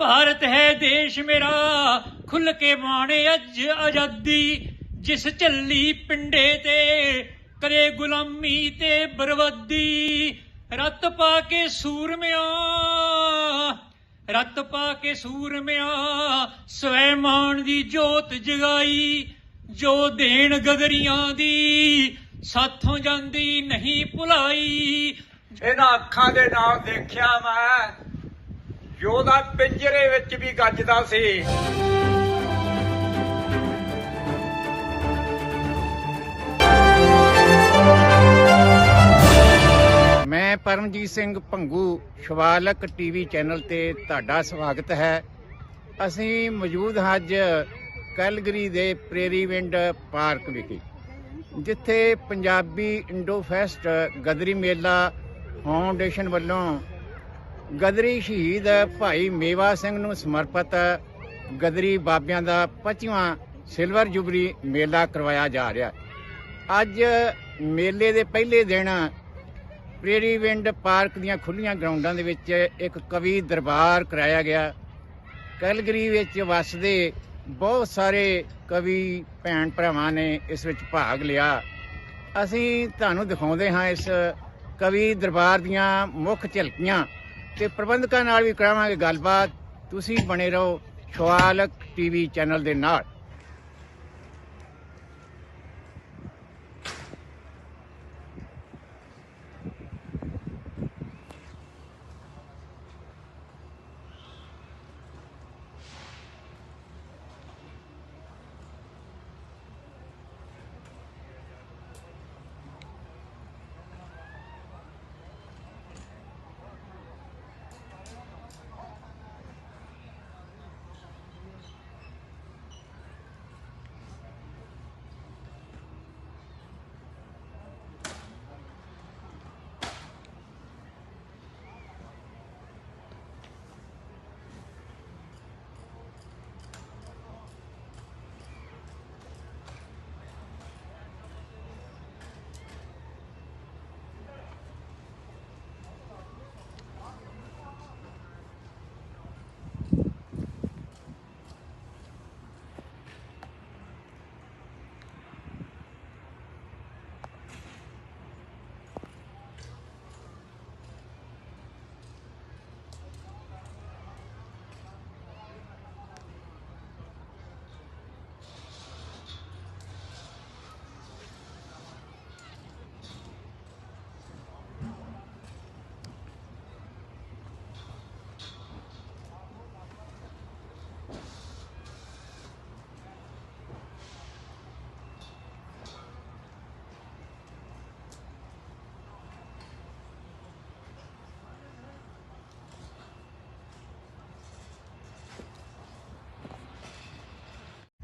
ਭਾਰਤ ਹੈ ਦੇਸ਼ ਮੇਰਾ ਖੁੱਲ ਕੇ ਬਾਣੇ ਅੱਜ ਆਜ਼ਾਦੀ। ਜਿਸ ਝੱਲੀ ਪਿੰਡੇ ਤੇ ਕਰੇ ਗੁਲਾਮੀ ਤੇ ਬਰਬਾਦੀ। ਰੱਤ ਪਾ ਕੇ ਸੂਰਮਿਆਂ, ਰੱਤ ਪਾ ਕੇ ਸੂਰਮਿਆਂ ਸਵੈਮਾਨ ਦੀ ਜੋਤ ਜਗਾਈ। ਜੋ ਦੇਣ ਗਗਰੀਆਂ ਦੀ, ਸਾਥੋਂ ਜਾਂਦੀ ਨਹੀਂ ਭੁਲਾਈ। ਇਹਨਾਂ ਅੱਖਾਂ ਦੇ ਨਾਲ ਦੇਖਿਆ ਮੈਂ। ਯੋਧਾ ਪਿੰਜਰੇ ਵਿੱਚ ਵੀ ਗੱਜਦਾ ਸੀ। ਮੈਂ ਪਰਮਜੀਤ ਸਿੰਘ ਭੰਗੂ, ਸ਼ਿਵਾਲਕ ਟੀਵੀ ਚੈਨਲ ਤੇ ਤੁਹਾਡਾ ਸਵਾਗਤ ਹੈ। ਅਸੀਂ ਮੌਜੂਦ ਹਾਂ ਅੱਜ ਕੈਲਗਰੀ ਦੇ ਪ੍ਰੇਰੀ ਵਿੰਡ ਪਾਰਕ ਵਿਖੇ, ਜਿੱਥੇ ਪੰਜਾਬੀ ਇੰਡੋ ਫੈਸਟ ਗਦਰੀ ਮੇਲਾ ਫਾਊਂਡੇਸ਼ਨ ਵੱਲੋਂ ਗਦਰੀ ਸ਼ਹੀਦ ਭਾਈ ਮੇਵਾ ਸਿੰਘ ਨੂੰ ਸਮਰਪਿਤ ਗਦਰੀ ਬਾਬਿਆਂ ਦਾ 25ਵਾਂ ਸਿਲਵਰ ਜੁਬਲੀ ਮੇਲਾ ਕਰਵਾਇਆ ਜਾ ਰਿਹਾ ਅੱਜ ਮੇਲੇ ਦੇ ਪਹਿਲੇ ਦਿਨ ਪ੍ਰੇਰੀ ਵਿੰਡ ਪਾਰਕ ਦੀਆਂ ਖੁੱਲੀਆਂ ਗਰਾਊਂਡਾਂ ਦੇ ਵਿੱਚ ਇੱਕ ਕਵੀ ਦਰਬਾਰ ਕਰਾਇਆ ਗਿਆ। ਕੈਲਗਰੀ ਵਿੱਚ ਵੱਸਦੇ ਬਹੁਤ ਸਾਰੇ ਕਵੀ ਭੈਣ ਭਰਾਵਾਂ ਨੇ ਇਸ ਵਿੱਚ ਭਾਗ ਲਿਆ। ਅਸੀਂ ਤੁਹਾਨੂੰ ਦਿਖਾਉਂਦੇ ਹਾਂ ਇਸ ਕਵੀ ਦਰਬਾਰ ਦੀਆਂ ਮੁੱਖ ਝਲਕੀਆਂ। ਤੇ ਪ੍ਰਬੰਧਕਾਂ ਨਾਲ ਵੀ ਕਰਾਵਾਂਗੇ ਗੱਲਬਾਤ। ਤੁਸੀਂ ਬਣੇ ਰਹੋ ਸ਼ਵਾਲਕ ਟੀਵੀ ਚੈਨਲ ਦੇ ਨਾਲ।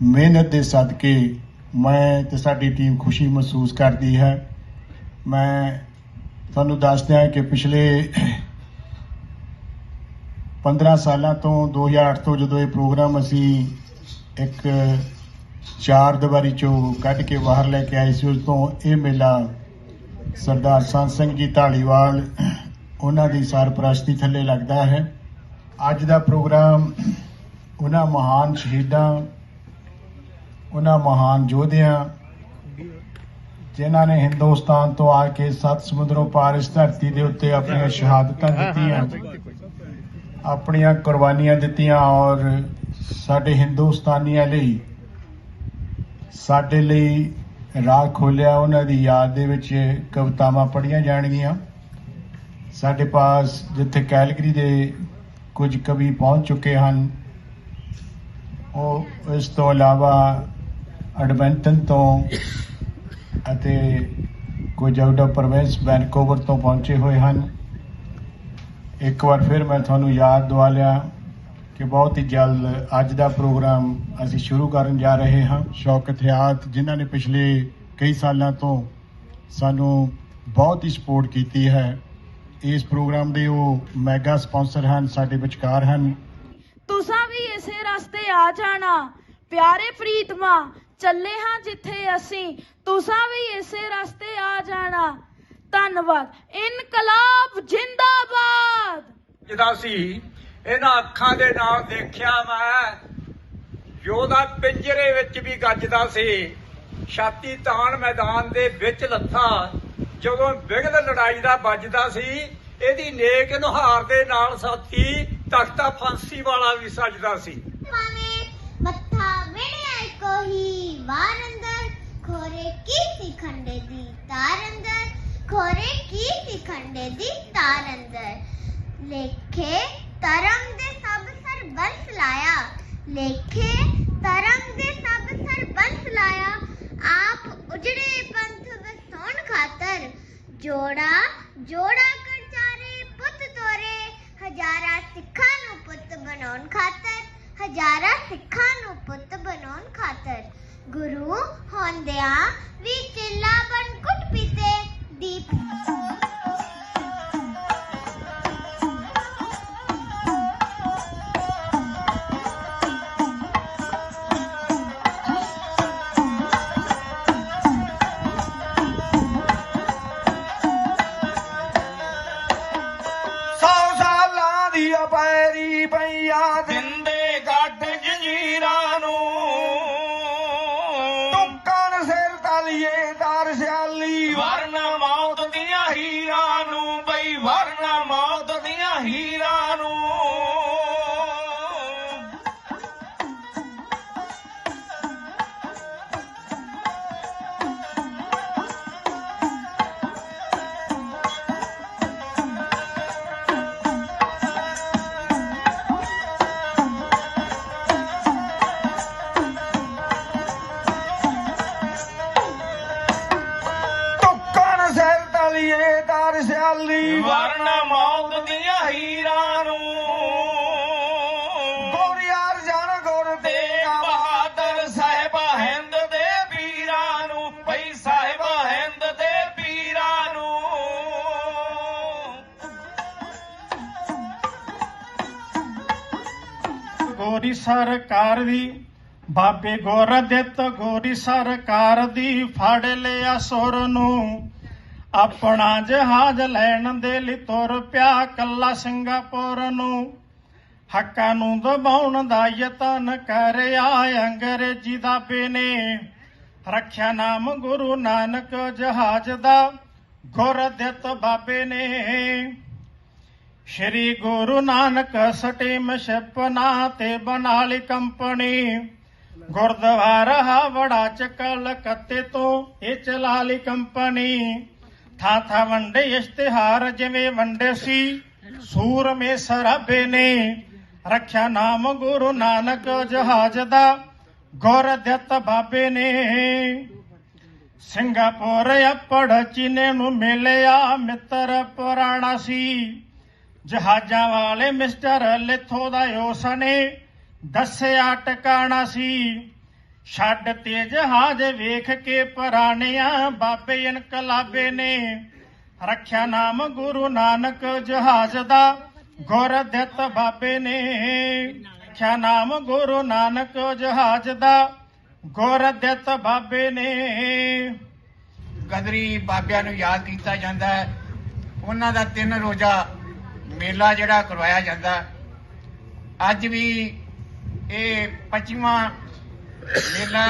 ਮਿਹਨਤ ਦੇ ਸਦਕੇ ਮੈਂ ਤੇ ਸਾਡੀ ਟੀਮ ਖੁਸ਼ੀ ਮਹਿਸੂਸ ਕਰਦੀ ਹੈ। ਮੈਂ ਤੁਹਾਨੂੰ ਦੱਸਦਿਆਂ ਕਿ ਪਿਛਲੇ 15 ਸਾਲਾਂ ਤੋਂ 2008 ਤੋਂ ਜਦੋਂ ਇਹ ਪ੍ਰੋਗਰਾਮ ਅਸੀਂ ਇੱਕ ਚਾਰ ਦੀਵਾਰੀ ਚੋਂ ਕੱਢ ਕੇ ਬਾਹਰ ਲੈ ਕੇ ਆਏ ਸੀ, ਉਸ ਤੋਂ ਇਹ ਮੇਲਾ ਸਰਦਾਰ ਸੰਤ ਸਿੰਘ ਜੀ ਢਾਲੀਵਾਲ ਉਹਨਾਂ ਦੀ ਸਰਪ੍ਰਸਤੀ ਥੱਲੇ ਲੱਗਦਾ ਹੈ। ਅੱਜ ਦਾ ਪ੍ਰੋਗਰਾਮ ਉਹਨਾਂ ਮਹਾਨ ਸ਼ਹੀਦਾਂ ਉਹਨਾਂ ਮਹਾਨ ਯੋਧਿਆਂ ਜਿਨ੍ਹਾਂ ਨੇ ਹਿੰਦੁਸਤਾਨ ਤੋਂ ਆ ਕੇ ਸੱਤ ਸਮੁੰਦਰੋਂ ਪਾਰ ਇਸ ਧਰਤੀ ਦੇ ਉੱਤੇ ਆਪਣੀਆਂ ਸ਼ਹਾਦਤਾਂ ਦਿੱਤੀਆਂ, ਆਪਣੀਆਂ ਕੁਰਬਾਨੀਆਂ ਦਿੱਤੀਆਂ ਔਰ ਸਾਡੇ ਹਿੰਦੁਸਤਾਨੀਆਂ ਲਈ, ਸਾਡੇ ਲਈ ਰਾਹ ਖੋਲਿਆ ਉਹਨਾਂ ਦੀ ਯਾਦ ਦੇ ਵਿੱਚ ਕਵਿਤਾਵਾਂ ਪੜ੍ਹੀਆਂ ਜਾਣਗੀਆਂ। ਸਾਡੇ ਪਾਸ ਜਿੱਥੇ ਕੈਲਗਰੀ ਦੇ ਕੁਝ ਕਵੀ ਪਹੁੰਚ ਚੁੱਕੇ ਹਨ, ਉਹ ਇਸ ਤੋਂ ਇਲਾਵਾ ਐਡਮੰਟਨ ਤੋਂ ਅਤੇ ਕੁਝ ਆਊਟ ਆਫ ਪ੍ਰੋਵਿੰਸ ਵੈਨਕੂਵਰ ਤੋਂ ਪਹੁੰਚੇ ਹੋਏ ਹਨ। ਇੱਕ ਵਾਰ ਫਿਰ ਮੈਂ ਤੁਹਾਨੂੰ ਯਾਦ ਦਿਵਾ ਲਿਆ ਕਿ ਬਹੁਤ ਹੀ ਜਲਦ ਅੱਜ ਦਾ ਪ੍ਰੋਗਰਾਮ ਅਸੀਂ ਸ਼ੁਰੂ ਕਰਨ ਜਾ ਰਹੇ ਹਾਂ। ਸ਼ੌਕਤ ਹਯਾਤ ਜਿਨ੍ਹਾਂ ਨੇ ਪਿਛਲੇ ਕਈ ਸਾਲਾਂ ਤੋਂ ਸਾਨੂੰ ਬਹੁਤ ਹੀ ਸਪੋਰਟ ਕੀਤੀ ਹੈ। ਇਸ ਪ੍ਰੋਗਰਾਮ ਦੇ ਉਹ ਮੈਗਾ ਸਪਾਂਸਰ ਹਨ, ਸਾਡੇ ਵਿਚਕਾਰ ਹਨ। ਤੁਸੀਂ ਵੀ ਇਸੇ ਰਸਤੇ ਆ ਜਾਣਾ, ਪਿਆਰੇ ਪ੍ਰੀਤਮਾ ਚੱਲੇ ਹਾਂ ਜਿੱਥੇ ਅਸੀਂ। ਤੁਸੀਂ ਵੀ ਇਸੇ ਰਸਤੇ ਆ ਜਾਣਾ। ਧੰਨਵਾਦ। ਇਨਕਲਾਬ ਜਿੰਦਾਬਾਦ। ਜਿਹਦਾ ਸੀ ਇਹਨਾਂ ਅੱਖਾਂ ਦੇ ਨਾਲ ਦੇਖਿਆ ਮੈਂ, ਯੋਧਾ ਪਿੰਜਰੇ ਵਿੱਚ ਵੀ ਗੱਜਦਾ ਸੀ। ਛਾਤੀ ਤਾਣ ਮੈਦਾਨ ਦੇ ਵਿੱਚ ਲੱਥਾ। ਜਦੋਂ ਬਿਗਲ ਲੜਾਈ ਦਾ ਵੱਜਦਾ ਸੀ, ਇਹਦੀ ਨੇਕ ਨੁਹਾਰ ਦੇ ਨਾਲ ਸਾਥੀ ਤਖਤਾ ਫਾਂਸੀ ਵਾਲਾ ਵੀ ਸਜਦਾ ਸੀ। ਵੇੜਿਆ ਵਾਰ ਅੰਦਰ, ਖੋਰੇ ਕੀ ਸੀ ਦੀ ਤਾਰ ਅੰਦਰ, ਖੋਰੇ ਕੀ ਸੀ ਦੀ ਤਾਰ ਅੰਦਰ। ਲੇਖੇ ਤਰੰਗ ਦੇ ਸਭ ਸਰਬੰਸ ਲਾਇਆ, ਲੇਖੇ ਤਰੰਗ ਦੇ ਸਭ ਸਰਬੰਸ ਲਾਇਆ। ਆਪ ਉਜੜੇ ਪੰਥ ਵਸਾਉਣ ਖਾਤਰ, ਜੋੜਾ ਜੋੜਾ ਕਰ ਚਾਰੇ ਪੁੱਤ ਤੋਰੇ, ਹਜ਼ਾਰਾਂ ਸਿੱਖਾਂ ਨੂੰ ਪੁੱਤ ਬਣਾਉਣ ਖਾਤਰ। ਹਜ਼ਾਰਾਂ ਸਿੱਖਾਂ ਨੂੰ ਪੁੱਤ ਬਣਾਉਣ ਖਾਤਰ। ਗੁਰੂ ਹੁੰਦਿਆਂ ਵੀ ਚਿੱਲਾ ਬਣ ਮੌਤ ਗੋਰੀ ਸਰਕਾਰ ਦੀ, ਬਾਬੇ ਗੋਰ ਦਿੱਤ ਗੋਰੀ ਸਰਕਾਰ ਦੀ ਫੜ ਲਿਆ ਸੁਰ ਨੂੰ। ਆਪਣਾ ਜਹਾਜ਼ ਲੈਣ ਦੇ ਲਈ ਤੁਰ ਪਿਆ ਕੱਲਾ ਸਿੰਗਾਪੁਰ ਨੂੰ। ਹੱਕਾਂ ਨੂੰ ਦਬਾਉਣ ਦਾ ਯਤਨ ਕਰਿਆ ਅੰਗਰੇਜ਼ੀ ਦਾ ਨੇ। ਰੱਖਿਆ ਨਾਮ ਗੁਰੂ ਨਾਨਕ ਜਹਾਜ਼ ਦਾ ਗੁਰ ਦਿੱਤ ਬਾਬੇ ਨੇ। ਸ਼੍ਰੀ ਗੁਰੂ ਨਾਨਕ ਸਟੀਮ ਸ਼ਿਪਨਾ ਤੇ ਬਣਾ ਕੰਪਨੀ। ਗੁਰਦੁਆਰਾ ਹਾਵੜਾ ਚ ਕਲਕੱਤੇ ਤੋਂ ਇਹ ਚਲਾ ਕੰਪਨੀ। ਥਾਂ ਥਾਂ ਵੰਡੇ ਇਸ਼ਤਿਹਾਰ ਜਿਵੇਂ ਵੰਡੇ ਸੀ ਸੂਰਮੇ ਸਰਾਬੇ ਨੇ। ਰੱਖਿਆ ਨਾਮ ਗੁਰੂ ਨਾਨਕ ਜਹਾਜ਼ ਦਾ, ਗੁਰ ਦਿੱਤ ਬਾਬੇ ਨੇ। ਸਿੰਗਾਪੁਰ ਅਪੜ ਚੀਨੇ ਨੂੰ ਮਿਲਿਆ ਮਿੱਤਰ ਪੁਰਾਣਾ ਸੀ। ਜਹਾਜ਼ਾਂ ਵਾਲੇ ਮਿਸਟਰ ਲਿਥੋ ਦਾ ਉਸ ਦੱਸਿਆ ਟਿਕਾਣਾ ਸੀ। ਛੱਡ ਤੇ ਜਹਾਜ਼ ਵੇਖ ਕੇ ਪੁਰਾਣਿਆਂ ਬਾਬੇ ਇਨਕਲਾਬੇ ਨੇ ਰੱਖਿਆ ਨਾਮ ਗੁਰੂ ਨਾਨਕ ਜਹਾਜ਼ ਦਾ ਗੁਰ ਦਿੱਤ ਬਾਬੇ ਨੇ। ਰੱਖਿਆ ਨਾਮ ਗੁਰੂ ਨਾਨਕ ਜਹਾਜ਼ ਦਾ ਗੁਰ ਦਿੱਤ ਬਾਬੇ ਨੇ। ਗਦਰੀ ਬਾਬਿਆਂ ਨੂੰ ਯਾਦ ਕੀਤਾ ਜਾਂਦਾ ਹੈ। ਉਹਨਾਂ ਦਾ ਤਿੰਨ ਰੋਜ਼ਾ ਮੇਲਾ ਜਿਹੜਾ ਕਰਵਾਇਆ ਜਾਂਦਾ, ਅੱਜ ਵੀ ਇਹ 25ਵਾਂ ਮੇਲਾ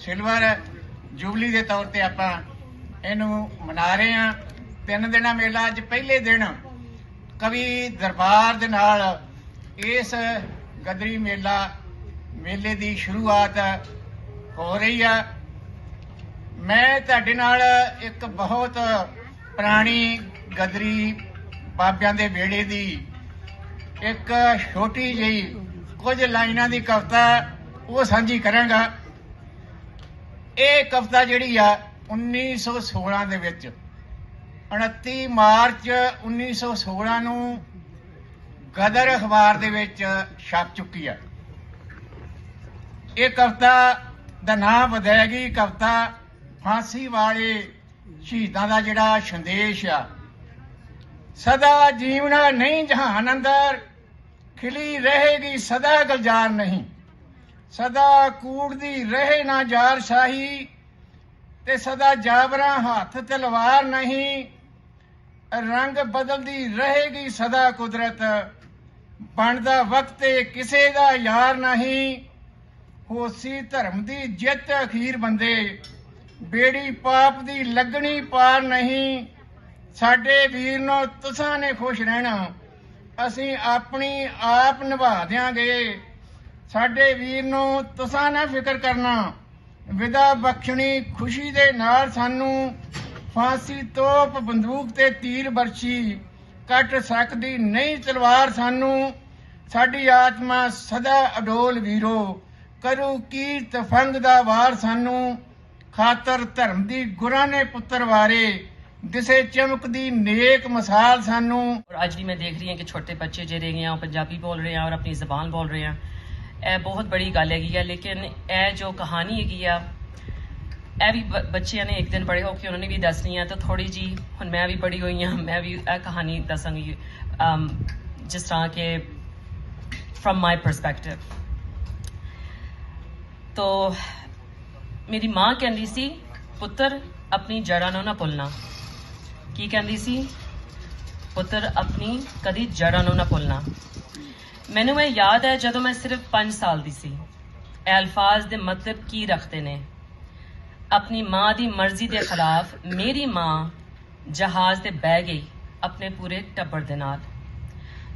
ਸਿਲਵਰ ਜੁਬਲੀ ਦੇ ਤੌਰ ਤੇ ਆਪਾਂ ਇਹਨੂੰ ਮਨਾ ਰਹੇ ਹਾਂ। ਤਿੰਨ ਦਿਨਾਂ ਮੇਲਾ ਅੱਜ ਪਹਿਲੇ ਦਿਨ ਕਵੀ ਦਰਬਾਰ ਦੇ ਨਾਲ ਇਸ ਗਦਰੀ ਮੇਲਾ, ਮੇਲੇ ਦੀ ਸ਼ੁਰੂਆਤ ਹੋ ਰਹੀ ਆ। ਮੈਂ ਤੁਹਾਡੇ ਨਾਲ ਇੱਕ ਬਹੁਤ ਪੁਰਾਣੀ ਗਦਰੀ ਬਾਬਿਆਂ ਦੇ ਵੇੜੇ ਦੀ ਇੱਕ ਛੋਟੀ ਜਿਹੀ ਕੁਝ ਲਾਈਨਾਂ ਦੀ ਕਵਿਤਾ ਉਹ ਸਾਂਝੀ ਕਰਾਂਗਾ। ਇਹ ਕਵਿਤਾ ਜਿਹੜੀ ਆ 1916 ਦੇ ਵਿੱਚ 29 ਮਾਰਚ 1916 ਨੂੰ ਗਦਰ ਅਖਬਾਰ ਦੇ ਵਿੱਚ ਛਪ ਚੁੱਕੀ ਆ। ਇਹ ਕਵਿਤਾ ਦਾ ਨਾਮ ਬਦਲੇਗੀ ਕਵਿਤਾ ਫਾਂਸੀ ਵਾਲੇ ਸ਼ਹੀਦਾਂ ਦਾ ਜਿਹੜਾ ਸੰਦੇਸ਼ ਆ ਸਦਾ ਜੀਵਣਾ ਨਹੀਂ ਜਹਾਨ ਅੰਦਰ। ਖਿਲੀ ਰਹੇਗੀ ਸਦਾ ਗਲਜ਼ਾਰ ਨਹੀਂ। ਸਦਾ ਕੂੜਦੀ ਰਹੇ ਨਾ ਜਾਰ ਸ਼ਾਹੀ, ਤੇ ਸਦਾ ਜਾਬਰਾਂ ਹੱਥ ਤਲਵਾਰ ਨਹੀਂ। ਰੰਗ ਬਦਲਦੀ ਰਹੇਗੀ ਸਦਾ ਕੁਦਰਤ। ਬਣਦਾ ਵਕਤ ਏ ਕਿਸੇ ਦਾ ਯਾਰ ਨਹੀਂ। ਹੋਸੀ ਧਰਮ ਦੀ ਜਿੱਤ ਅਖੀਰ ਬੰਦੇ। ਬੇੜੀ ਪਾਪ ਦੀ ਲੱਗਣੀ ਪਾਰ ਨਹੀਂ। ਸਾਡੇ ਵੀਰ ਨੂੰ ਤੁਸਾਂ ਨੇ ਖੁਸ਼ ਰਹਿਣਾ। ਅਸੀਂ ਆਪਣੀ ਆਪ ਨਿਭਾ ਦਿਆਂਗੇ। ਸਾਡੇ ਵੀਰ ਨੂੰ ਤੁਸਾਂ ਨਾ ਫਿਕਰ ਕਰਨਾ। ਵਿਦਾ ਬਖਸ਼ਣੀ ਖੁਸ਼ੀ ਦੇ ਨਾਲ ਸਾਨੂੰ ਫਾਂਸੀ ਤੋਪ ਬੰਦੂਕ ਤੇ ਤੀਰ ਬਰਛੀ ਕੱਟ ਸਕਦੀ ਨਹੀਂ ਤਲਵਾਰ ਸਾਨੂੰ। ਸਾਡੀ ਆਤਮਾ ਸਦਾ ਅਡੋਲ ਵੀਰੋ, ਕਰੂ ਕੀ ਤਫੰਗ ਦਾ ਵਾਰ ਸਾਨੂੰ। ਖਾਤਰ ਧਰਮ ਦੀ ਗੁਰਾਂ ਨੇ ਪੁੱਤਰ ਵਾਰੇ ਦਿਸੇ ਚਮਕਦੀ ਨੇਕ ਮਿਸਾਲ ਸਾਨੂੰ ਔਰ ਅੱਜ ਵੀ ਮੈਂ ਦੇਖ ਰਹੀ ਹਾਂ ਕਿ ਛੋਟੇ ਬੱਚੇ ਜਿਹੜੇ ਆ ਉਹ ਪੰਜਾਬੀ ਬੋਲ ਰਹੇ ਆ ਔਰ ਆਪਣੀ ਜ਼ਬਾਨ ਬੋਲ ਰਹੇ ਆ। ਇਹ ਬਹੁਤ ਬੜੀ ਗੱਲ ਹੈਗੀ ਆ ਲੇਕਿਨ ਇਹ ਜੋ ਕਹਾਣੀ ਹੈਗੀ ਆ ਇਹ ਵੀ ਬੱਚਿਆਂ ਨੇ ਇੱਕ ਦਿਨ ਬੜੇ ਹੋ ਕੇ ਉਹਨਾਂ ਨੇ ਵੀ ਦੱਸਣੀ ਆ ਤਾਂ ਥੋੜੀ ਜੀ ਹੁਣ ਮੈਂ ਵੀ ਬੜੀ ਹੋਈ ਆ ਮੈਂ ਵੀ ਇਹ ਕਹਾਣੀ ਦੱਸਾਂਗੀ ਅਮ, ਜਿਸ ਤਰ੍ਹਾਂ ਕਿ ਫਰਮ ਮਾਈ ਪਰਸਪੈਕਟਿਵ ਤੋ ਮੇਰੀ ਮਾਂ ਕਹਿੰਦੀ ਸੀ ਪੁੱਤਰ ਆਪਣੀ ਜੜ੍ਹਾਂ ਨੂੰ ਨਾ ਭੁੱਲਣਾ। ਕੀ ਕਹਿੰਦੀ ਸੀ? ਪੁੱਤਰ, ਆਪਣੀ ਕਦੀ ਜੜ੍ਹਾਂ ਨੂੰ ਨਾ ਭੁੱਲਣਾ। ਮੈਨੂੰ ਇਹ ਯਾਦ ਹੈ ਜਦੋਂ ਮੈਂ ਸਿਰਫ 5 ਸਾਲ ਦੀ ਸੀ। ਇਹ ਅਲਫਾਜ਼ ਦੇ ਮਤਲਬ ਕੀ ਰੱਖਦੇ ਨੇ? ਆਪਣੀ ਮਾਂ ਦੀ ਮਰਜ਼ੀ ਦੇ ਖਿਲਾਫ ਮੇਰੀ ਮਾਂ ਜਹਾਜ਼ ਤੇ ਬਹਿ ਗਈ ਆਪਣੇ ਪੂਰੇ ਟੱਬਰ ਦੇ ਨਾਲ।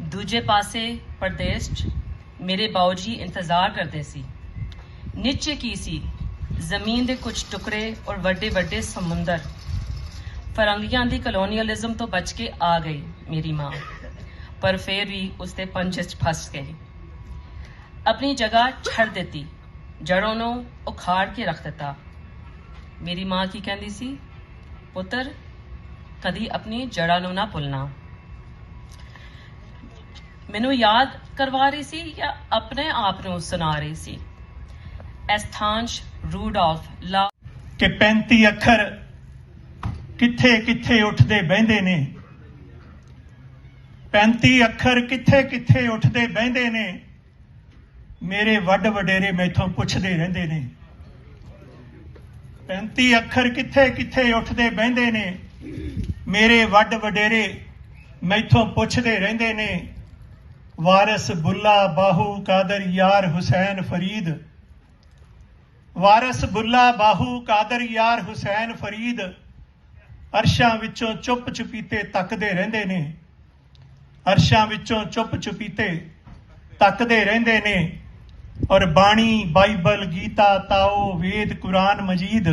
ਦੂਜੇ ਪਾਸੇ ਪ੍ਰਦੇਸ਼ 'ਚ ਮੇਰੇ ਬਾਊਜੀ ਇੰਤਜ਼ਾਰ ਕਰਦੇ ਸੀ। ਨੀਚੇ ਕੀ ਸੀ? ਜ਼ਮੀਨ ਦੇ ਕੁਝ ਟੁਕੜੇ ਔਰ ਵੱਡੇ ਵੱਡੇ ਸਮੁੰਦਰ ਫਰੰਗੀਆਂ ਦੀ ਕਲੋਨੀਅਲਿਜ਼ਮ ਤੋਂ ਬਚ ਕੇ ਆ ਗਈ ਮੇਰੀ ਮਾਂ। ਪਰ ਫਿਰ ਵੀ ਉਸਦੇ ਪੰਜੇ 'ਚ ਫਸ ਗਈ ਆਪਣੀ ਜਗ੍ਹਾ ਛੱਡ ਦਿੱਤੀ। ਜੜੋਂ ਨੂੰ ਉਖਾੜ ਕੇ ਰੱਖ ਦਿੱਤਾ। ਮੇਰੀ ਮਾਂ ਕੀ ਕਹਿੰਦੀ ਸੀ? ਪੁੱਤਰ, ਕਦੀ ਆਪਣੀ ਜੜ੍ਹਾਂ ਨੂੰ ਨਾ ਭੁੱਲਣਾ। ਮੈਨੂੰ ਯਾਦ ਕਰਵਾ ਰਹੀ ਸੀ ਜਾਂ ਆਪਣੇ ਆਪ ਨੂੰ ਸੁਣਾ ਰਹੀ ਸੀ? ਐਸਥਾਂਸ਼ ਰੂਡolf ਲਾ ਕਿ 35 ਅੱਖਰ ਕਿੱਥੇ ਕਿੱਥੇ ਉੱਠਦੇ ਬਹਿੰਦੇ ਨੇ? 35 ਅੱਖਰ ਕਿੱਥੇ ਕਿੱਥੇ ਉੱਠਦੇ ਬਹਿੰਦੇ ਨੇ? ਮੇਰੇ ਵੱਡ ਵਡੇਰੇ ਮੈਥੋਂ ਪੁੱਛਦੇ ਰਹਿੰਦੇ ਨੇ। 35 ਅੱਖਰ ਕਿੱਥੇ ਕਿੱਥੇ ਉੱਠਦੇ ਬਹਿੰਦੇ ਨੇ? ਮੇਰੇ ਵੱਡ ਵਡੇਰੇ ਮੈਥੋਂ ਪੁੱਛਦੇ ਰਹਿੰਦੇ ਨੇ। ਵਾਰਿਸ ਬੁੱਲਾ ਬਾਹੂ ਕਾਦਰ ਯਾਰ ਹੁਸੈਨ ਫਰੀਦ। ਵਾਰਿਸ ਬੁੱਲਾ ਬਾਹੂ ਕਾਦਰ ਯਾਰ ਹੁਸੈਨ ਫਰੀਦ। ਅਰਸ਼ਾਂ ਵਿੱਚੋਂ ਚੁੱਪ ਚੁਪੀਤੇ ਤੱਕਦੇ ਰਹਿੰਦੇ ਨੇ। ਅਰਸ਼ਾਂ ਵਿੱਚੋਂ ਚੁੱਪ ਚੁਪੀਤੇ ਤੱਕਦੇ ਰਹਿੰਦੇ ਨੇ। ਔਰ Bani, Bible, Gita, Tao, Ved, Quran, Majeed.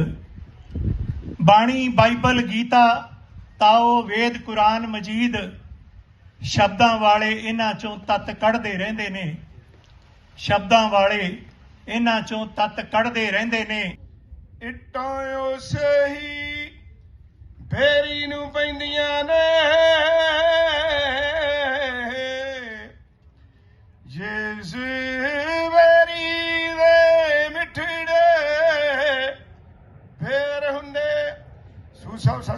Bani, Bible, Gita, Tao, Ved, Quran, Majeed ਸ਼ਬਦਾਂ ਵਾਲੇ ਇਹਨਾਂ ਚੋਂ ਤੱਤ ਕੱਢਦੇ ਰਹਿੰਦੇ ਨੇ। ਸ਼ਬਦਾਂ ਵਾਲੇ ਇਹਨਾਂ ਚੋਂ ਤੱਤ ਕੱਢਦੇ ਰਹਿੰਦੇ ਨੇ। ਇੱਟਾਂ ਉਸੇ ਹੀ ਫੇਰੀ ਨੂੰ ਪੈਂਦੀਆਂ ਨੇ। ਜਿਸ ਵੇਰੀ ਦੇ ਮਿੱਠੜੇ ਫੇਰ ਹੁੰਦੇ। ਸੂ ਸਾਹਿਬ ਸਤਿ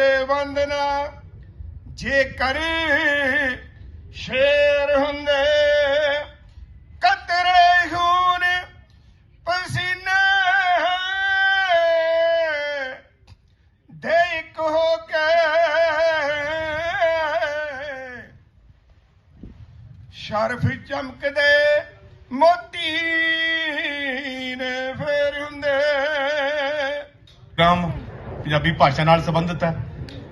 ਪਿੰਜਰੇ ਬੰਦਨਾ ਜੇ ਕਰੇ ਸ਼ੇਰ ਹੁੰਦੇ, ਕਤਰੇ ਖੂਨ ਪਸੀਨੇ ਦੇ ਇੱਕ ਹੋ ਕੇ। ਸ਼ਰਫ ਚਮਕਦੇ ਮੋਤੀ ਨੇ ਫੇਰ ਹੁੰਦੇ। ਕੰਮ ਪੰਜਾਬੀ ਭਾਸ਼ਾ ਨਾਲ ਸੰਬੰਧਿਤ ਹੈ।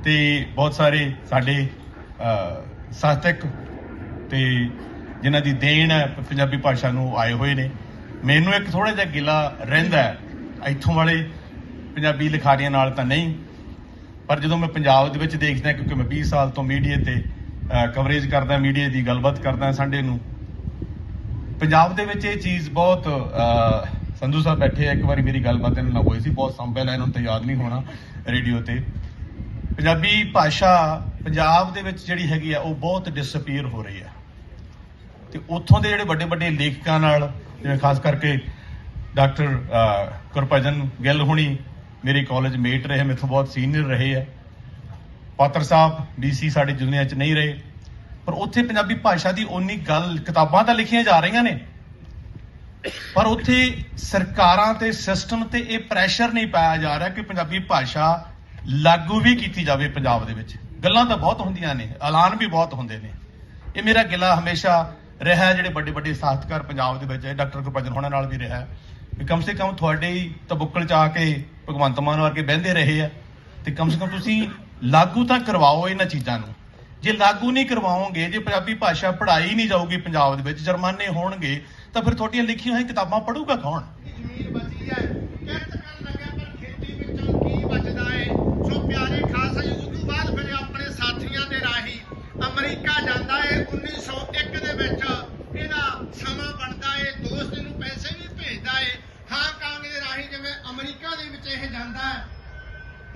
ਤੇ ਬਹੁਤ ਸਾਰੇ ਸਾਡੇ ਸਾਹਿਤਕ ਤੇ ਜਿਨ੍ਹਾਂ ਦੀ ਦੇਣ ਹੈ, ਪੰਜਾਬੀ ਭਾਸ਼ਾ ਨੂੰ ਆਏ ਹੋਏ ਨੇ। ਮੈਨੂੰ ਇੱਕ ਥੋੜਾ ਜਿਹਾ ਗਿਲਾ ਰਹਿੰਦਾ ਹੈ। ਇੱਥੋਂ ਵਾਲੇ ਪੰਜਾਬੀ ਲਿਖਾਰੀਆਂ ਨਾਲ ਤਾਂ ਨਹੀਂ। ਪਰ ਜਦੋਂ ਮੈਂ ਪੰਜਾਬ ਦੇ ਵਿੱਚ ਦੇਖਦਾ, ਕਿਉਂਕਿ ਮੈਂ 20 ਸਾਲ ਤੋਂ ਮੀਡੀਆ ਤੇ ਕਵਰੇਜ ਕਰਦਾ, ਮੀਡੀਆ ਦੀ ਗੱਲਬਾਤ ਕਰਦਾ ਸੰਡੇ ਨੂੰ। ਪੰਜਾਬ ਦੇ ਵਿੱਚ ਇਹ ਚੀਜ਼ ਬਹੁਤ ਸੰਧੂ ਸਾਹਿਬ ਬੈਠੇ ਆ। ਇੱਕ ਵਾਰੀ ਮੇਰੀ ਗੱਲਬਾਤ ਇਹਨਾਂ ਨਾਲ ਹੋਈ ਸੀ, ਬਹੁਤ ਸਾਲ ਪਹਿਲਾਂ ਇਹਨਾਂ ਨੂੰ ਤਾਂ ਯਾਦ ਨਹੀਂ ਹੋਣਾ ਰੇਡੀਓ ਤੇ। ਪੰਜਾਬੀ ਭਾਸ਼ਾ ਪੰਜਾਬ ਦੇ ਵਿੱਚ ਜਿਹੜੀ ਹੈਗੀ ਆ, ਉਹ ਬਹੁਤ ਡਿਸਪੀਅਰ ਹੋ ਰਹੀ ਹੈ। ਤੇ ਉੱਥੋਂ ਦੇ ਜਿਹੜੇ ਵੱਡੇ ਵੱਡੇ ਲੇਖਕਾਂ ਨਾਲ, ਜਿਵੇਂ ਖਾਸ ਕਰਕੇ ਡਾਕਟਰ ਗੁਰਭਜਨ ਗਿੱਲ ਹੁਣੀ, ਮੇਰੇ ਕਾਲਜ ਮੇਟ ਰਹੇ, ਮੇਥੋਂ ਬਹੁਤ ਸੀਨੀਅਰ ਰਹੇ ਆ। ਪਾਤਰ ਸਾਹਿਬ ਡੀਸੀ ਸਾਡੀ ਦੁਨੀਆ 'ਚ ਨਹੀਂ ਰਹੇ। ਪਰ ਉੱਥੇ ਪੰਜਾਬੀ ਭਾਸ਼ਾ ਦੀ ਓਨੀ ਗੱਲ, ਕਿਤਾਬਾਂ ਤਾਂ ਲਿਖੀਆਂ ਜਾ ਰਹੀਆਂ ਨੇ। ਪਰ ਉੱਥੇ ਸਰਕਾਰਾਂ ਤੇ ਸਿਸਟਮ ਤੇ ਇਹ ਪ੍ਰੈਸ਼ਰ ਨਹੀਂ ਪਾਇਆ ਜਾ ਰਿਹਾ ਕਿ ਪੰਜਾਬੀ ਭਾਸ਼ਾ ਲਾਗੂ ਵੀ ਕੀਤੀ ਜਾਵੇ ਪੰਜਾਬ ਦੇ ਵਿੱਚ। ਗੱਲਾਂ ਤਾਂ ਬਹੁਤ ਹੁੰਦੀਆਂ ਨੇ, ਐਲਾਨ ਵੀ ਬਹੁਤ ਹੁੰਦੇ ਨੇ। ਇਹ ਮੇਰਾ ਗਿਲਾ ਹਮੇਸ਼ਾ ਰਿਹਾ ਜਿਹੜੇ ਵੱਡੇ ਵੱਡੇ ਸਾਹਿਤਕਾਰ ਪੰਜਾਬ ਦੇ ਵਿੱਚ ਡਾਕਟਰ ਗੁਰਬਚਨ ਹੋਣਾ ਨਾਲ ਵੀ ਰਿਹਾ ਵੀ ਕਮ ਸੇ ਕਮ ਤੁਹਾਡੇ ਤਬੁੱਕਲ ਚ ਆ ਕੇ ਭਗਵੰਤ ਮਾਨ ਵਰਗੇ ਬਹਿੰਦੇ ਰਹੇ ਆ। ਤੇ ਕਮ ਸੇ ਕਮ ਤੁਸੀਂ ਲਾਗੂ ਤਾਂ ਕਰਵਾਓ ਇਹਨਾਂ ਚੀਜ਼ਾਂ ਨੂੰ। ਜੇ ਲਾਗੂ ਨਹੀਂ ਕਰਵਾਓਗੇ, ਜੇ ਪੰਜਾਬੀ ਭਾਸ਼ਾ ਪੜ੍ਹਾਈ ਨਹੀਂ ਜਾਊਗੀ ਪੰਜਾਬ ਦੇ ਵਿੱਚ, ਜੁਰਮਾਨੇ ਹੋਣਗੇ, ਤਾਂ ਫਿਰ ਤੁਹਾਡੀਆਂ ਲਿਖੀਆਂ ਹੋਈਆਂ ਕਿਤਾਬਾਂ ਪੜੂਗਾ ਕੌਣ? ਸੋ ਪਿਆਰੇ ਖਾਲਸਾ ਜੀ ਉਦੋਂ ਬਾਅਦ ਫਿਰ ਆਪਣੇ ਸਾਥੀਆਂ ਦੇ ਰਾਹੀਂ ਅਮਰੀਕਾ ਜਾਂਦਾ ਹੈ। 1901 ਦੇ ਵਿੱਚ ਇਹਦਾ ਸਮਾਂ ਬਣਦਾ ਹੈ। ਦੋਸਤ ਨੂੰ ਪੈਸੇ ਵੀ ਭੇਜਦਾ ਹੈ। ਹਾਂਗਕਾਂਗ ਦੇ ਰਾਹੀਂ ਜਿਵੇਂ ਅਮਰੀਕਾ ਦੇ ਵਿੱਚ ਇਹ ਜਾਂਦਾ ਹੈ।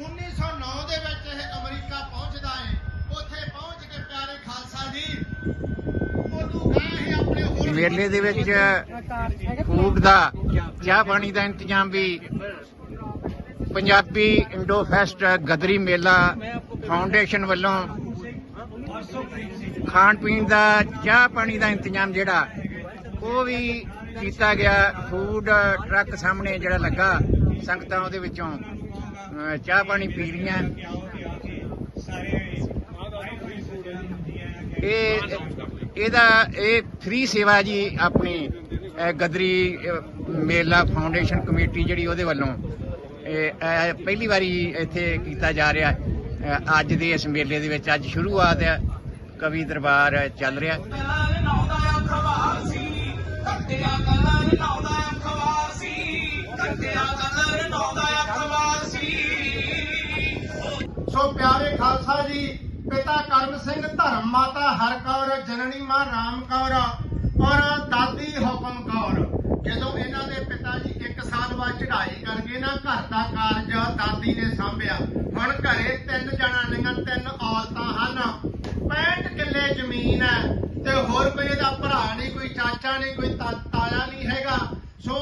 1909 ਦੇ ਵਿੱਚ ਇਹ ਅਮਰੀਕਾ ਪਹੁੰਚਦਾ ਹੈ। ਉੱਥੇ ਪਹੁੰਚ ਕੇ ਪਿਆਰੇ ਖਾਲਸਾ ਜੀ ਉਦੋਂ ਗਾਂ ਹੀ ਆਪਣੇ ਹੋਰ ਮੇਲੇ ਦੇ ਵਿੱਚ ਫੂਡ ਦਾ ਚਾਹ ਪਾਣੀ ਦਾ ਇੰਤਜ਼ਾਮ ਵੀ Punjabi Indo fest Gadri Mela foundation ਵੱਲੋਂ ਖਾਣ ਪੀਣ ਦਾ, ਚਾਹ ਪਾਣੀ ਦਾ ਇੰਤਜ਼ਾਮ ਜਿਹੜਾ, ਉਹ ਵੀ ਕੀਤਾ ਗਿਆ। ਫੂਡ ਟਰੱਕ ਸਾਹਮਣੇ ਜਿਹੜਾ ਲੱਗਾ, ਸੰਗਤਾਂ ਉਹਦੇ ਵਿੱਚੋਂ ਚਾਹ ਪਾਣੀ ਪੀ ਰਹੀਆਂ। ਇਹ, ਇਹਦਾ, ਇਹ ਫ੍ਰੀ ਸੇਵਾ ਜੀ ਆਪਣੀ ਗਦਰੀ ਮੇਲਾ ਫਾਊਂਡੇਸ਼ਨ ਕਮੇਟੀ ਜਿਹੜੀ ਉਹਦੇ ਵੱਲੋਂ ਪਹਿਲੀ ਵਾਰੀ ਇੱਥੇ ਕੀਤਾ ਜਾ ਰਿਹਾ ਅੱਜ ਦੇ ਇਸ ਮੇਲੇ ਦੇ ਵਿੱਚ ਅੱਜ ਸ਼ੁਰੂਆਤ ਹੈ ਕਵੀ ਦਰਬਾਰ ਚੱਲ ਰਿਹਾ। ਸੋ ਪਿਆਰੇ ਖਾਲਸਾ ਜੀ, ਪਿਤਾ ਕਰਮ ਸਿੰਘ ਧਰਮ ਮਾਤਾ ਹਰ ਕੌਰ, ਜਨਨੀ ਮਾਂ ਰਾਮ ਕੌਰ ਔਰ ਦਾਦੀ ਹੁਕਮ ਕੌਰ। ਜਦੋਂ ਇਹਨਾਂ ਦੇ ਪਿਤਾ ਜੀ 1 ਸਾਲ ਬਾਅਦ ਚੜ੍ਹਾਈ ਨਾ ਘਰ ਦਾ ਕਾਰਜ ਦਾਦੀ ਨੇ ਸੰਭਿਆ। ਹੁਣ ਘਰੇ ਤਿੰਨ ਜਣਾਂ ਤਿੰਨ ਔਰਤਾਂ ਹਨ। 65 ਕਿੱਲੇ ਜ਼ਮੀਨ ਹੈ ਤੇ ਹੋਰ ਕੋਈ ਇਹਦਾ ਭਰਾ ਨਹੀਂ, ਕੋਈ ਚਾਚਾ ਨਹੀਂ, ਕੋਈ ਤਾਇਆ ਨਹੀਂ ਹੈਗਾ। ਸੋ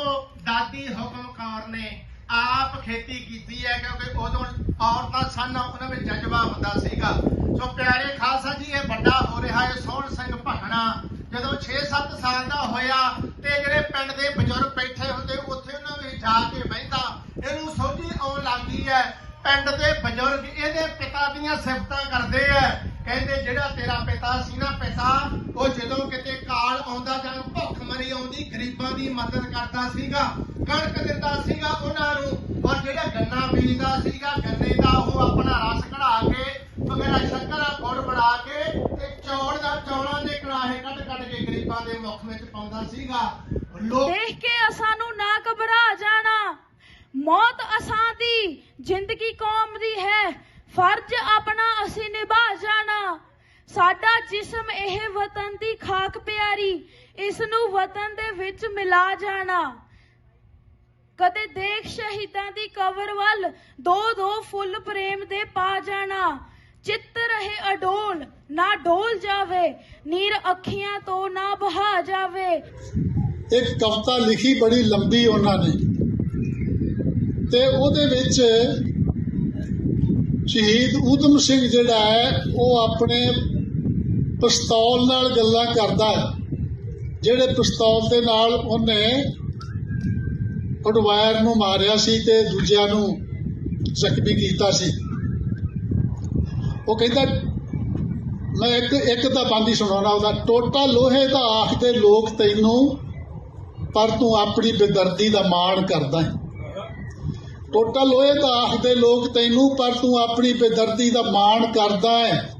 ਦਾਦੀ ਹੁਕਮ ਕੌਰ ਨੇ ਆਪ ਖੇਤੀ ਕੀਤੀ ਹੈ ਕਿਉਂਕਿ ਉਦੋਂ ਔਰਤਾਂ ਸਨ, ਉਹਨਾਂ ਵਿੱਚ ਜਜ਼ਬਾ ਹੁੰਦਾ ਸੀਗਾ। ਸੋ ਪਿਆਰੇ ਖਾਲਸਾ ਜੀ, ਇਹ ਵੱਡਾ ਹੋ ਰਿਹਾ ਹੈ ਸੋਹਣ ਸਿੰਘ ਭਖਣਾ ਜਦੋਂ 6-7 ਸਾਲ ਦਾ ਹੋਇਆ ਤੇ ਜਿਹੜੇ ਪਿੰਡ ਦੇ ਬਜ਼ੁਰਗ ਬੈਠੇ ਹੁੰਦੇ, ਉੱਥੇ ਜਾ ਕੇ ਬਹਿੰਦਾ, ਇਹਨੂੰ ਸੋਝੀ ਆਉਣ ਲੱਗੀ ਹੈ ਪਿੰਡ ਦੇ ਬਜ਼ੁਰਗ ਇਹਦੇ ਪਿਤਾ ਦੀਆਂ ਸਿਫਤਾਂ ਕਰਦੇ ਆ ਕਹਿੰਦੇ, ਜਿਹੜਾ ਤੇਰਾ ਪਿਤਾ ਸੀ ਨਾ ਪਿਤਾ, ਉਹ ਜਦੋਂ ਕਿਤੇ ਕਾਲ ਆਉਂਦਾ ਜਾਂ ਭੁੱਖ ਮਰੀ ਆਉਂਦੀ, ਗਰੀਬਾਂ ਦੀ ਮਦਦ ਕਰਦਾ ਸੀਗਾ, ਕਣਕ ਦਿੰਦਾ ਸੀਗਾ ਉਹਨਾਂ ਨੂੰ। ਔਰ ਜਿਹੜਾ ਗੰਨਾ ਬੀਜਦਾ ਸੀਗਾ, ਗੰਨੇ ਦਾ ਉਹ ਆਪਣਾ ਰਸ ਕਢਾ ਕੇ ਵਗੈਰਾ ਸ਼ੱਕਰ ਦਾ ਗੁੜ ਬਣਾ ਕੇ ਤੇ ਚੌਲ ਦਾ ਚੌਲਾਂ ਦੇ ਕੜਾਹੇ ਕੱਢ ਕੱਢ ਕੇ ਗਰੀਬਾਂ ਦੇ ਮੁੱਖ ਵਿੱਚ ਪਾਉਂਦਾ ਸੀਗਾ। ਦੇਖ ਕੇ ਅਸਾਂ ਨੂੰ ਨਾ ਘਬਰਾ ਜਾਣਾ। ਮੌਤ ਅਸਾਂ ਦੀ, ਜ਼ਿੰਦਗੀ ਕੌਮ ਦੀ ਹੈ। ਫਰਜ਼ ਆਪਣਾ ਅਸੀਂ ਨਿਭਾ ਜਾਣਾ। ਸਾਡਾ ਜਿਸਮ ਇਹ ਵਤਨ ਦੀ ਖਾਕ ਪਿਆਰੀ ਇਸ ਨੂੰ ਵਤਨ ਦੇ ਵਿੱਚ ਮਿਲਾ ਜਾਣਾ। ਕਦੇ ਦੇਖ ਸ਼ਹੀਦਾਂ ਦੀ ਕਬਰ ਵੱਲ ਦੋ ਦੋ ਫੁੱਲ ਪ੍ਰੇਮ ਦੇ ਪਾ ਜਾਣਾ। ਚਿੱਤ ਰਹੇ ਅਡੋਲ, ਨਾ ਡੋਲ ਜਾਵੇ। ਨੀਰ ਅੱਖੀਆਂ ਤੋਂ ਨਾ ਬਹਾ ਜਾਵੇ। ਇੱਕ ਕਵਿਤਾ ਲਿਖੀ ਬੜੀ ਲੰਬੀ ਉਹਨਾਂ ਨੇ। ਤੇ ਉਹਦੇ ਵਿੱਚ ਸ਼ਹੀਦ ਊਧਮ ਸਿੰਘ ਜਿਹੜਾ ਹੈ, ਉਹ ਆਪਣੇ ਪਿਸਤੌਲ ਨਾਲ ਗੱਲਾਂ ਕਰਦਾ ਹੈ। ਜਿਹੜੇ ਪਿਸਤੌਲ ਦੇ ਨਾਲ ਉਹਨੇ ਉਡਵਾਇਰ ਨੂੰ ਮਾਰਿਆ ਸੀ ਤੇ ਦੂਜਿਆਂ ਨੂੰ ਜ਼ਖਮੀ ਕੀਤਾ ਸੀ। ਉਹ ਕਹਿੰਦਾ, ਮੈਂ ਇੱਕ ਇੱਕ ਦਾ ਬੰਦੀ ਸੁਣਾਉਣਾ ਉਹਦਾ, ਟੋਟਾ ਲੋਹੇ ਦਾ ਆਖਦੇ ਲੋਕ ਤੈਨੂੰ ਪਰ ਤੂੰ ਆਪਣੀ ਬੇਦਰਦੀ ਦਾ ਮਾਣ ਕਰਦਾ ਹੈ। ਟੋਟਾ ਲੋਹੇ ਦਾ ਆਖਦੇ ਲੋਕ ਤੈਨੂੰ, ਪਰ ਤੂੰ ਆਪਣੀ ਬੇਦਰਦੀ ਦਾ ਮਾਣ ਕਰਦਾ ਹੈ।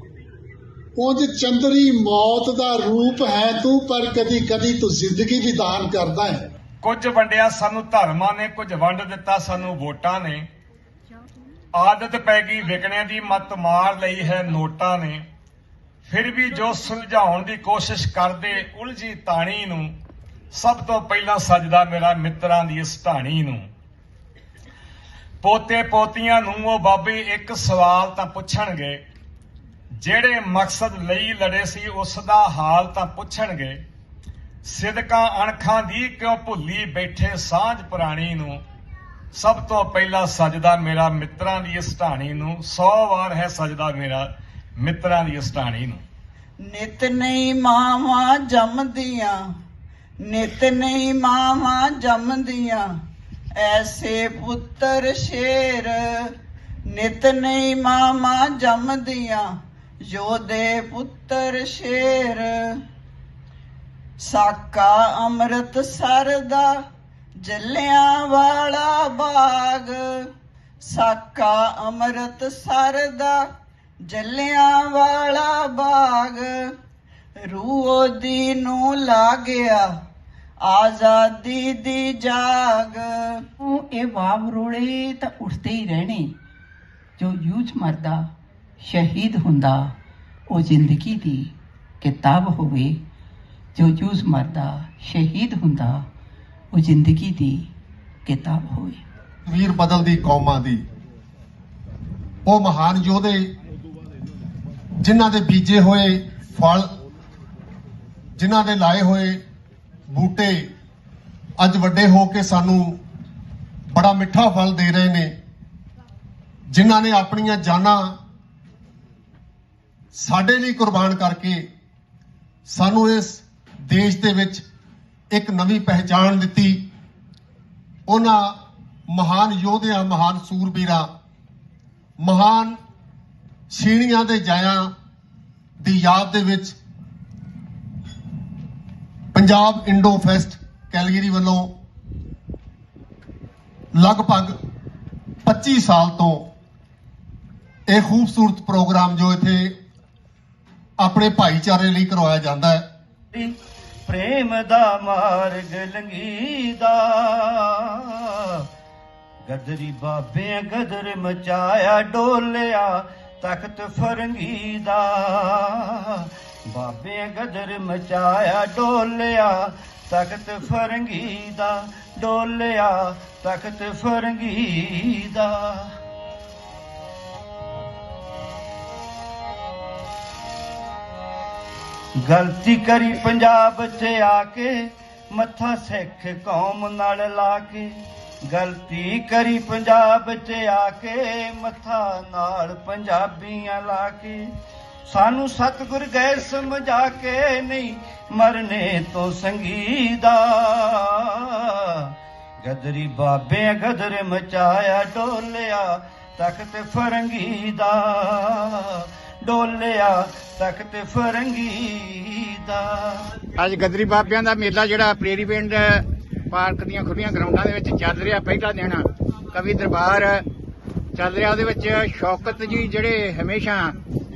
ਉਂਝ ਚੰਦਰੀ ਮੌਤ ਦਾ ਰੂਪ ਹੈ ਤੂੰ, ਪਰ ਕਦੀ ਕਦੀ ਤੂੰ ਜ਼ਿੰਦਗੀ ਵੀ ਦਾਨ ਕਰਦਾ ਹੈ। ਕੁਝ ਵੰਡਿਆ ਸਾਨੂੰ ਧਰਮਾਂ ਨੇ, ਕੁਝ ਵੰਡ ਦਿੱਤਾ ਸਾਨੂੰ ਵੋਟਾਂ ਨੇ। ਆਦਤ ਪੈ ਗਈ ਵਿਕਣਿਆਂ ਦੀ, ਮਤ ਮਾਰ ਲਈ ਹੈ ਨੋਟਾਂ ਨੇ। ਫਿਰ ਵੀ ਜੋ ਸੁਲਝਾਉਣ ਦੀ ਕੋਸ਼ਿਸ਼ ਕਰਦੇ, ਉਲਝੀ ਤਾਣੀ ਨੂੰ ਸਭ ਤੋਂ ਪਹਿਲਾਂ ਸਜਦਾ ਮੇਰਾ ਮਿੱਤਰਾਂ ਦੀ ਇਸ ਢਾਣੀ ਨੂੰ। ਪੋਤੇ ਪੋਤੀਆਂ ਨੂੰ ਉਹ ਬਾਬੇ ਇੱਕ ਸਵਾਲ ਤਾਂ ਪੁੱਛਣਗੇ, ਜਿਹੜੇ ਮਕਸਦ ਲਈ ਲੜੇ ਸੀ ਉਸ ਦਾ ਹਾਲ ਤਾਂ ਪੁੱਛਣਗੇ, ਸਿਦਕਾਂ ਅਣਖਾਂ ਦੀ ਕਿਉਂ ਭੁੱਲੀ ਬੈਠੇ ਸਾਂਝ ਪੁਰਾਣੀ ਨੂੰ? ਸਭ ਤੋਂ ਪਹਿਲਾਂ ਸਜਦਾ ਮੇਰਾ ਮਿੱਤਰਾਂ ਦੀ ਇਸ ਢਾਣੀ ਨੂੰ 100 ਵਾਰ ਹੈ ਸਜਦਾ ਮੇਰਾ ਮਿੱਤਰਾਂ ਦੀ ਇਸ ਢਾਣੀ ਨੂੰ। ਨਿਤ ਨਹੀਂ ਮਾਵਾਂ ਜੰਮਦੀਆਂ ਨਿਤ ਨਹੀਂ ਮਾਵਾਂ ਜੰਮਦੀਆਂ ਐਸੇ ਪੁੱਤਰ ਸ਼ੇਰ, ਨਿਤ ਨਹੀਂ ਮਾਵਾਂ ਜੰਮਦੀਆਂ ਯੋਧੇ ਪੁੱਤਰ ਸ਼ੇਰ, ਸਾਕਾ ਅੰਮ੍ਰਿਤ ਸਰਦਾ, ਜੱਲਿਆਂ ਵਾਲਾ ਬਾਗ। ਸਾਕਾ ਅੰਮ੍ਰਿਤ ਸਰ ਦਾ ਜੱਲਿਆਂ ਵਾਲਾ ਬਾਗ। ਰੂਹ ਦੀ ਨੂੰ ਲਾਗਿਆ ਆਜ਼ਾਦੀ ਦੀ ਜਾਗ। ਉਹ ਇਹ ਵਾਵ ਰੋਲੇ ਤਾਂ ਉੱਠਦੇ ਹੀ ਰਹਿਣੇ। ਜੋ ਯੂਥ ਮਰਦਾ ਸ਼ਹੀਦ ਹੁੰਦਾ ਉਹ ਜ਼ਿੰਦਗੀ ਦੀ ਕਿਤਾਬ ਹੋਵੇ। ਜੋ ਯੂਥ ਮਰਦਾ ਸ਼ਹੀਦ ਹੁੰਦਾ ਉਹ ਜ਼ਿੰਦਗੀ ਦੀ ਕਿਤਾਬ ਹੋਵੇ। ਵੀਰ ਬਦਲਦੀ ਕੌਮਾਂ ਦੀ। ਉਹ ਮਹਾਨ ਯੋਧੇ ਜਿਨ੍ਹਾਂ ਦੇ ਬੀਜੇ ਹੋਏ ਫਲ ਜਿਨ੍ਹਾਂ ਦੇ ਲਾਏ ਹੋਏ ਬੂਟੇ ਅੱਜ ਵੱਡੇ ਹੋ ਕੇ ਸਾਨੂੰ ਬੜਾ ਮਿੱਠਾ ਫਲ ਦੇ ਰਹੇ ਨੇ, ਜਿਨ੍ਹਾਂ ਨੇ ਆਪਣੀਆਂ ਜਾਨਾਂ ਸਾਡੇ ਲਈ ਕੁਰਬਾਨ ਕਰਕੇ ਸਾਨੂੰ ਇਸ ਦੇਸ਼ ਦੇ ਵਿੱਚ ਇੱਕ ਨਵੀਂ ਪਹਿਚਾਣ ਦਿੱਤੀ। ਉਹਨਾਂ ਮਹਾਨ ਯੋਧਿਆਂ, ਮਹਾਨ ਸੂਰਬੀਰਾਂ, ਮਹਾਨ ਛੀਣੀਆਂ ਦੇ ਜਾਇਆਂ ਦੀ ਯਾਦ ਦੇ ਵਿੱਚ ਪੰਜਾਬ ਇੰਡੋ ਫੈਸਟ ਕੈਲਗਰੀ ਵੱਲੋਂ ਲਗਭਗ 25 ਸਾਲ ਤੋਂ ਇਹ ਖੂਬਸੂਰਤ ਪ੍ਰੋਗਰਾਮ ਜੋ ਇੱਥੇ ਆਪਣੇ ਭਾਈਚਾਰੇ ਲਈ ਕਰਵਾਇਆ ਜਾਂਦਾ ਹੈ। ਪ੍ਰੇਮ ਦਾ ਮਾਰਗ ਲੰਗੀਦਾ ਗਦਰੀ ਬਾਬੇ ਗਦਰ ਮਚਾਇਆ ਡੋਲਿਆ, ਤਖਤ ਫਰੰਗੀ ਦਾ ਬਾਬੇ ਗਦਰ ਮਚਾਇਆ ਡੋਲਿਆ, ਤਖਤ ਫਰੰਗੀ ਦਾ ਡੋਲਿਆ, ਤਖਤ ਫਰੰਗੀ ਦਾ ਗਲਤੀ ਕਰੀ ਪੰਜਾਬ 'ਚ ਆ ਕੇ, ਮੱਥਾ ਸਿੱਖ ਕੌਮ ਨਾਲ ਲਾ ਕੇ। ਗਲਤੀ ਕਰੀ ਪੰਜਾਬ 'ਚ ਆ ਕੇ, ਮੱਥਾ ਨਾਲ ਪੰਜਾਬੀਆਂ ਲਾ ਕੇ। ਸਾਨੂੰ ਸਤਿਗੁਰ ਗਏ ਸਮਝਾ ਕੇ ਨਹੀਂ ਮਰਨੇ ਤੋਂ ਸੰਗੀਦਾ। ਗਦਰੀ ਬਾਬੇ ਗਦਰ ਮਚਾਇਆ ਡੋਲਿਆ ਤਖਤ ਫਰੰਗੀ ਦਾ ਡੋਲਿਆ ਤਖਤ ਫਰੰਗੀ ਦਾ ਅੱਜ ਗਦਰੀ ਬਾਬਿਆਂ ਦਾ ਮੇਲਾ ਜਿਹੜਾ ਪ੍ਰੇਰੀ ਪਿੰਡ ਪਾਰਕ ਦੀਆਂ ਖੁੱਲੀਆਂ ਗਰਾਊਂਡਾਂ ਦੇ ਵਿੱਚ ਚੱਲ ਰਿਹਾ ਪਹਿਲਾ ਦਿਨ। ਕਵੀ ਦਰਬਾਰ ਚੱਲ ਰਿਹਾ, ਉਹਦੇ ਵਿੱਚ ਸ਼ੌਕਤ ਜੀ ਜਿਹੜੇ ਹਮੇਸ਼ਾ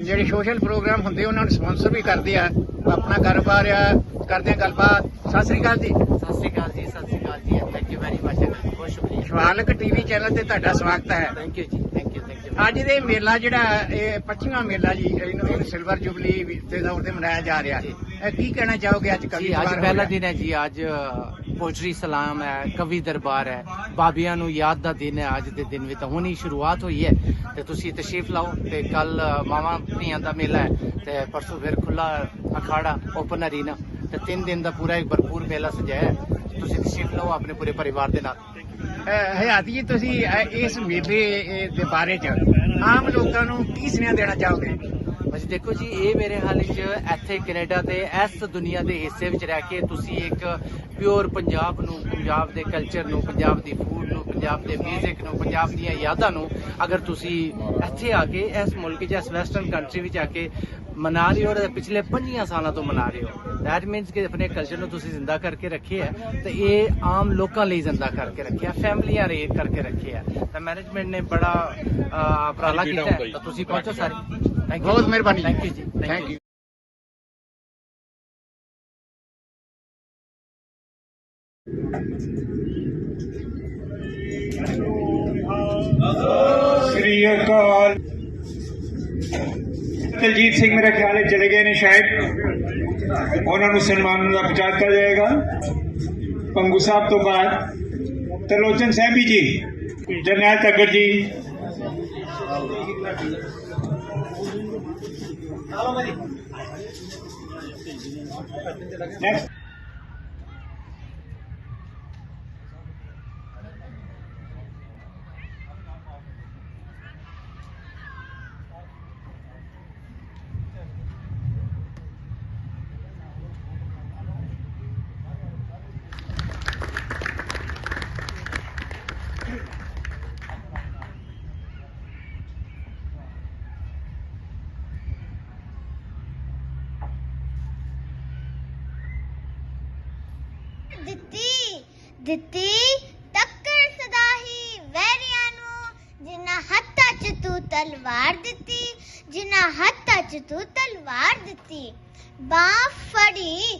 ਜਿਹੜੇ ਸੋਸ਼ਲ ਪ੍ਰੋਗਰਾਮ ਹੁੰਦੇ ਉਹਨਾਂ ਨੂੰ ਸਪਾਂਸਰ ਵੀ ਕਰਦੇ ਆ। ਆਪਣਾ ਕਾਰੋਬਾਰ ਆ ਕਰਦੇ ਆ ਗੱਲਬਾਤ। ਸਤਿ ਸ੍ਰੀ ਅਕਾਲ ਜੀ। ਸਤਿ ਸ਼੍ਰੀ ਅਕਾਲ ਜੀ ਸਤਿ ਸ਼੍ਰੀ ਅਕਾਲ ਜੀ। ਥੈਂਕ ਯੂ ਵੈਰੀ ਮਚ ਬਹੁਤ ਸ਼ੁਕਰੀਆ। ਸ਼ਵਾਲਕ ਟੀਵੀ ਚੈਨਲ ਤੇ ਤੁਹਾਡਾ ਸਵਾਗਤ ਹੈ। ਥੈਂਕ ਯੂ ਜੀ ਥੈਂਕ ਯੂ ਥੈਂਕ ਯੂ ਅੱਜ ਦੇ ਮੇਲਾ ਜਿਹੜਾ ਇਹ 25ਵਾਂ ਮੇਲਾ ਜੀ ਇਹਨੂੰ ਸਿਲਵਰ ਜੁਬਲੀ ਦੇ ਤੌਰ ਤੇ ਮਨਾਇਆ ਜਾ ਰਿਹਾ ਹੈ। ਕੀ ਕਹਿਣਾ ਚਾਹੋਗੇ ਅੱਜ ਕਵੀ ਅੱਜ ਪਹਿਲਾ। ਦਿਨ ਹੈ ਜੀ ਅੱਜ ਪੋਇਟਰੀ ਸਲਾਮ ਹੈ ਕਵੀ ਦਰਬਾਰ ਹੈ। ਬਾਬਿਆਂ ਨੂੰ ਯਾਦ ਦਾ ਦਿਨ ਹੈ ਅੱਜ ਦੇ ਦਿਨ ਵੀ ਤਾਂ ਹੁਣੀ ਸ਼ੁਰੂਆਤ ਹੋਈ ਹੈ। ਤੇ ਤੁਸੀਂ ਤਸ਼ਰੀਫ ਲਾਓ ਤੇ ਕੱਲ ਮਾਵਾਂ ਧੀਆਂ ਦਾ ਮੇਲਾ ਹੈ ਤੇ ਪਰਸੋਂ ਫਿਰ ਖੁੱਲਾ ਅਖਾੜਾ ਓਪਨ ਅਰੀਨਾ ਤੇ ਤਿੰਨ ਦਿਨ ਦਾ ਪੂਰਾ ਇੱਕ ਭਰਪੂਰ ਮੇਲਾ ਸਜਾਇਆ ਤੁਸੀਂ ਤਸ਼ਰੀਫ ਲਾਓ ਆਪਣੇ ਪੂਰੇ ਪਰਿਵਾਰ ਦੇ ਨਾਲ। ਹਯਾਤੀ ਜੀ, ਤੁਸੀਂ ਇਸ ਮੇਲੇ ਦੇ ਬਾਰੇ ਚ ਆਮ ਲੋਕਾਂ ਨੂੰ ਕੀ ਸੁਨੇਹਾ ਦੇਣਾ ਚਾਹੋਗੇ? ਬਸ ਦੇਖੋ ਜੀ, ਇਹ ਮੇਰੇ ਹਾਲ ਵਿੱਚ ਇੱਥੇ ਕੈਨੇਡਾ ਦੇ ਇਸ ਦੁਨੀਆ ਦੇ ਹਿੱਸੇ ਵਿੱਚ ਰਹਿ ਕੇ ਤੁਸੀਂ ਇੱਕ ਪਿਓਰ ਪੰਜਾਬ ਨੂੰ, ਪੰਜਾਬ ਦੇ ਕਲਚਰ ਨੂੰ, ਪੰਜਾਬ ਦੀ ਫੂਡ ਨੂੰ, ਪੰਜਾਬ ਦੇ 뮤직 ਨੂੰ, ਪੰਜਾਬ ਦੀਆਂ ਯਾਦਾਂ ਨੂੰ ਅਗਰ ਤੁਸੀਂ ਇੱਥੇ ਆ ਕੇ ਇਸ ਮੁਲਕ 'ਚ, ਇਸ ਵੈਸਟਰਨ ਕੰਟਰੀ ਵਿੱਚ ਆ ਕੇ ਮਨਾ ਰਹੇ ਹੋ ਔਰ ਪਿਛਲੇ 5 ਸਾਲਾਂ ਤੋਂ ਮਨਾ ਰਹੇ ਹੋ ਦੈਟ ਮੀਨਸ ਕਿ ਆਪਣੇ ਕਲਚਰ ਨੂੰ ਤੁਸੀਂ ਜ਼ਿੰਦਾ ਕਰਕੇ ਰੱਖਿਆ ਹੈ ਤੇ ਇਹ ਆਮ ਲੋਕਾਂ ਲਈ ਜ਼ਿੰਦਾ ਕਰਕੇ ਰੱਖਿਆ ਫੈਮਲੀਆਂ ਲਈ ਕਰਕੇ ਰੱਖਿਆ ਤਾਂ ਮੈਨੇਜਮੈਂਟ ਨੇ ਬੜਾ ਅਹ, ਉਪਰਾਲਾ ਕੀਤਾ ਹੈ ਤਾਂ ਤੁਸੀਂ ਪਹੁੰਚੋ ਸਾਰੇ ਥੈਂਕ ਯੂ ਬਹੁਤ ਮਿਹਰਬਾਨੀ ਥੈਂਕ ਯੂ ਜੀ ਥੈਂਕ ਯੂ ਸ੍ਰੀ ਅਕਾਲ ਦਲਜੀਤ ਸਿੰਘ ਮੇਰਾ ਖਿਆਲ ਹੈ ਚਲੇ ਗਏ ਨੇ ਸ਼ਾਇਦ ਉਹਨਾਂ ਨੂੰ ਸਨਮਾਨ ਦਾ ਪਹੁੰਚਾਤਾ ਜਾਏਗਾ ਪੰਗੂ ਸਾਹਿਬ ਤੋਂ ਬਾਅਦ ਤਰਲੋਚਨ ਸਹਿਬੀ ਜੀ ਜਰਨੈਲ ਤੱਗੜ ਜੀ Next. ਦਿੱਤੀ। ਦਿੱਤੀ ਟੱਕਰ ਵੈਰੀਆਂ ਨੂੰ, ਜਿਨ੍ਹਾਂ ਹੱਥਾਂ 'ਚ ਤੂੰ ਤਲਵਾਰ ਦਿੱਤੀ, ਜਿਨ੍ਹਾਂ ਹੱਥਾਂ 'ਚ ਤੂੰ ਤਲਵਾਰ ਦਿੱਤੀ। ਬਾਹ ਬਾਹ ਫੜੀ